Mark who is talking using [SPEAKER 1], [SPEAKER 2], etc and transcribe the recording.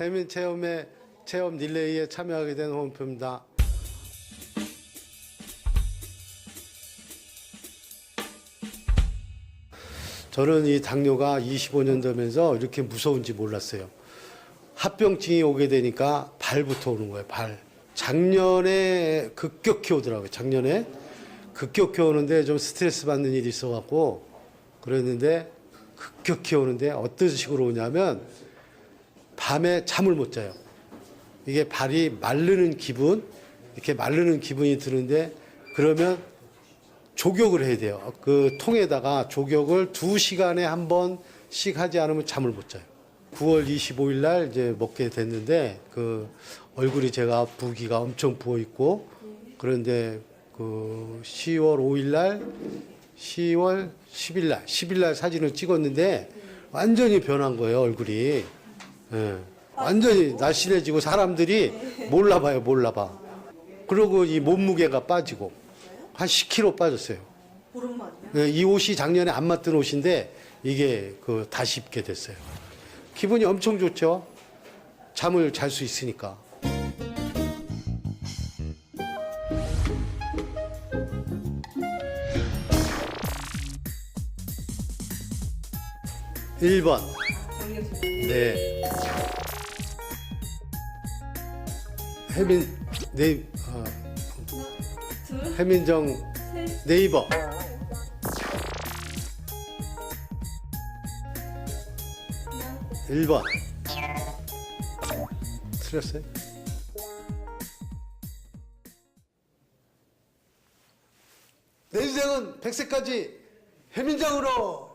[SPEAKER 1] 해민 체험에 체험 릴레이에 참여하게 된 홍표입니다. 저는 이 당뇨가 25년 되면서 이렇게 무서운지 몰랐어요. 합병증이 오게 되니까 발부터 오는 거예요. 발. 작년에 급격히 오더라고요. 작년에 급격히 오는데 좀 스트레스 받는 일이 있어갖고 그랬는데 급격히 오는데 어떤 식으로 오냐면 밤에 잠을 못 자요. 이게 발이 마르는 기분, 이렇게 마르는 기분이 드는데 그러면 조격을 해야 돼요. 그 통에다가 조격을 두 시간에 한 번씩 하지 않으면 잠을 못 자요. 9월 25일 날 이제 먹게 됐는데 그 얼굴이 제가 부기가 엄청 부어 있고 그런데 그 10월 5일 날 10월 10일 날 10일 날 사진을 찍었는데 완전히 변한 거예요, 얼굴이. 예. 완전히 날씬해지고 사람들이 몰라봐요, 몰라봐. 그리고 이 몸무게가 빠지고 한 10kg 빠졌어요.
[SPEAKER 2] 보름 만이요?
[SPEAKER 1] 네, 이 옷이 작년에 안 맞던 옷인데 이게 그 다시 입게 됐어요. 기분이 엄청 좋죠. 잠을 잘 수 있으니까. 일번 네. 해민 네 어,
[SPEAKER 2] 둘,
[SPEAKER 1] 해민정
[SPEAKER 2] 셋.
[SPEAKER 1] 네이버
[SPEAKER 2] 하나,
[SPEAKER 1] 1번 틀렸어요? 내 인생은 100세까지 해민장으로